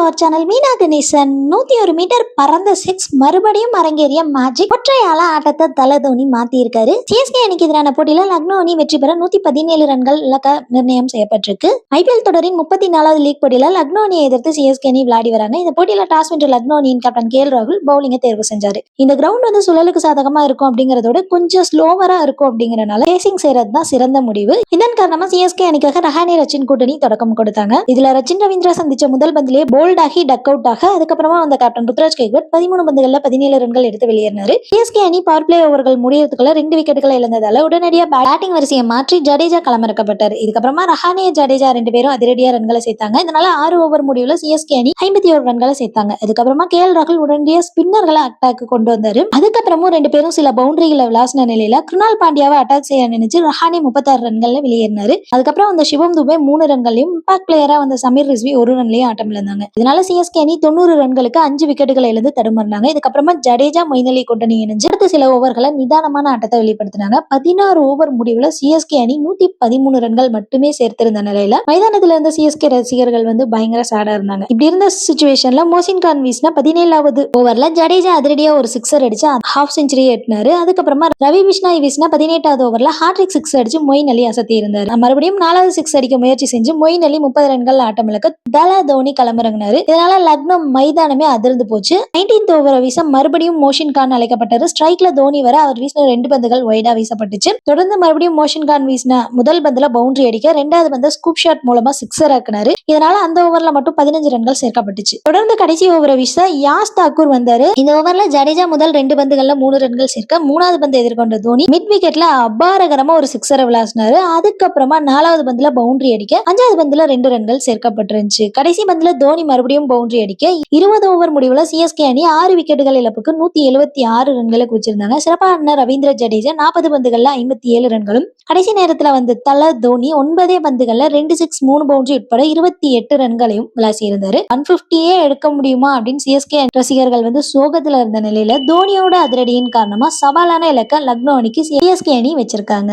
Our channel Meena Ganesan நூத்தி ஒரு metre பறந்த சிக்ஸ் மறுபடியும் அரங்கேறிய மேஜிக் ஒற்றையால ஆட்டத்தை தலை தோனி மாத்தி இருக்காரு சிஎஸ்கே அணிக்கு எதிரான போட்டியில லக்னோ அணி வெற்றி பெற நூத்தி பதினேழு ரன்கள் இலக்க நிர்ணயம் செய்யப்பட்டிருக்கு. ஐபிஎல் தொடரின் முப்பத்தி நாலாவது லீக் போட்டியில லக்னோ அணியை எதிர்த்து சிஎஸ்கே அணி விளையாடி வராங்க. இந்த போட்டியில டாஸ் வென்ற லக்னோ அணியின் கேப்டன் கே ராகுல் பவுலிங்கை தேர்வு செஞ்சாரு. இந்த கிரவுண்ட் வந்து சுழலுக்கு சாதகமா இருக்கும் அப்படிங்கறதோட கொஞ்சம் ஸ்லோவரா இருக்கும் அப்படிங்கறனால பேசிங் செய்யறது தான் சிறந்த முடிவு. இதன் காரணமா சிஎஸ்கே அணிக்காக ரஹானே ரச்சின் கூட்டணி தொடக்கம் கொடுத்தாங்க. இதுல ரச்சின் ரவீந்திரா சந்திச்ச முதல் பந்திலே போல்ட் ஆகி டக் அவுட் ஆக அதுக்கப்புறமா வந்த கேப்டன் ருத்ராஜ் கைக்வட் பதிமூணு பந்துகள்ல பதினேழு ரன்கள் எடுத்து வெளியேறினாரு. சிஎஸ்கே அணி பவர் பிளே ஓவர்கள் முடியறதுக்குள்ள ரெண்டு விக்கெட்டுகளை இழந்ததால உடனடியா பேட்டிங் வரிசையை மாற்றி ஜடேஜா களமிறக்கப்பட்டார். இதுக்கப்புறமா ரஹானே ஜடேஜா ரெண்டு பேரும் அதிரடியா ரன்களை சேர்த்தாங்க. இதனால ஆறு ஓவர் முடிவுல சிஎஸ்கே அணி ஐம்பத்தி ஒரு ரன்களை சேர்த்தாங்க. அதுக்கப்புறமா கே எல் ராகுல் உடனடியா ஸ்பின்னர்களை அட்டாக் கொண்டு வந்தாரு. அதுக்கப்புறமும் ரெண்டு பேரும் சில பவுண்டரிகளை விளாசின நிலையில கிருணால் பாண்டியாவை அட்டாக் செய்ய நினைச்சு ரஹானே முப்பத்தாறு ரன்கள்ல வெளியேறினாரு. அதுக்கப்புறம் அந்த சிவம் துபே மூணு ரன்களையும் இம்பாக்ட் பிளேயரா வந்த சமீர் ரிஸ்வி ஒரு ரன்லயும் ஆட்டம் இழந்தாங்க இதனால சிஎஸ்கே அணி தொண்ணூறு ரன்களுக்கு அஞ்சு விக்கெட்டுகளை இழந்து தடுமாறினாங்க. இதுக்கப்புறமா ஜடேஜா மொயின் கூட்டணி இணைஞ்சு அடுத்த சில ஓவர்களை நிதானமான ஆட்டத்தை வெளிப்படுத்தினாங்க. பதினாறு ஓவர் முடிவுல சிஎஸ்கே அணி நூத்தி பதிமூணு ரன்கள் மட்டுமே சேர்த்திருந்த நிலையில மைதானத்துல இருந்த சிஎஸ்கே ரசிகர்கள் வந்து பயங்கர சேடா இருந்தாங்க. இப்படி இருந்த சுச்சுவேஷன்ல மோசின் கான் வீஸ்னா பதினேழாவது ஓவர்ல ஜடேஜா அதிரடியா ஒரு சிக்ஸர் அடிச்சு ஹாஃப் செஞ்சுரி எட்டினாரு. அதுக்கப்புறமா ரவி விஷ்ணா வீஸ்னா பதினெட்டாவது ஓவர்ல ஹாட்ரிக் சிக்ஸ் அடிச்சு மொயின் அலி அசத்தி இருந்தாரு. மறுபடியும் நாலாவது சிக்ஸ் அடிக்க முயற்சி செஞ்சு மொயின் அலி முப்பது ரன்கள் ஆட்டம் இழக்க தல தோனி களமிறங்கினாரு. இதனால லக்னம் மைதானமே அதிர்ந்து போச்சு. நைன்டீன்த் ஓவரை வீச மறுபடியும் மோஷின் கான் அழைக்கப்பட்டாரு. ஸ்ட்ரைக்ல தோனி வர அவர் வீசின ரெண்டு பந்துகள் ஒய்டா வீசப்பட்டுச்சு. தொடர்ந்து மறுபடியும் மோஷின் கான் வீசின முதல் பந்துல பவுண்டரி அடிக்க ரெண்டாவது பந்து ஸ்கூப் ஷாட் மூலமா சிக்ஸர் ஆக்குனாரு. இதனால அந்த ஓவர்ல மட்டும் பதினஞ்சு ரன்கள் சேர்க்கப்பட்டுச்சு. தொடர்ந்து கடைசி ஓவரை வீச யாஸ் தாக்கூர் வந்தாரு. இந்த ஓவர்ல ஜடேஜா முதல் ரெண்டு பந்துகள்ல மூணு ரன்கள் சேர்க்க மூணாவது பந்து எதிர்கொண்ட தோனி மிட் விக்கெட்ல அபாரகரமா ஒரு சிக்ஸரை விளாசினாரு. அதுக்கப்புறமா நாலாவது பந்துல பவுண்டரி அடிக்க அஞ்சாவது பந்துல ரெண்டு ரன்கள் சேர்க்கப்பட்டிருந்துச்சு. கடைசி பந்துல தோனி மறுபடியும் பவுண்டரி அடிக்க இருபது ஓவர் முடிவுல சிஎஸ்கே அணி ஆறு விக்கெட்டுகள் இழப்புக்கு நூத்தி எழுபத்தி ஆறு ரன்களை குவிச்சிருந்தாங்க. சிறப்பான ரவீந்திர ஜடேஜா நாற்பது பந்துகள்ல ஐம்பத்தி ஏழு ரன்களும் கடைசி நேரத்துல வந்து தல தோனி ஒன்பதே பந்துகள்ல ரெண்டு சிக்ஸ் மூணு பவுண்டரி உட்பட இருபத்தி எட்டு ரன்களையும் விளாசியிருந்தாரு. ஒன் பிப்டியே எடுக்க முடியுமா அப்படின்னு சிஎஸ்கே ரசிகர்கள் வந்து சோகத்துல இருந்த நிலையில தோனியோட அதிரடியின் காரணமா சவாலான இலக்க லக்னோ அணிக்கு சிஎஸ்கே அணி வச்சிருக்காங்க.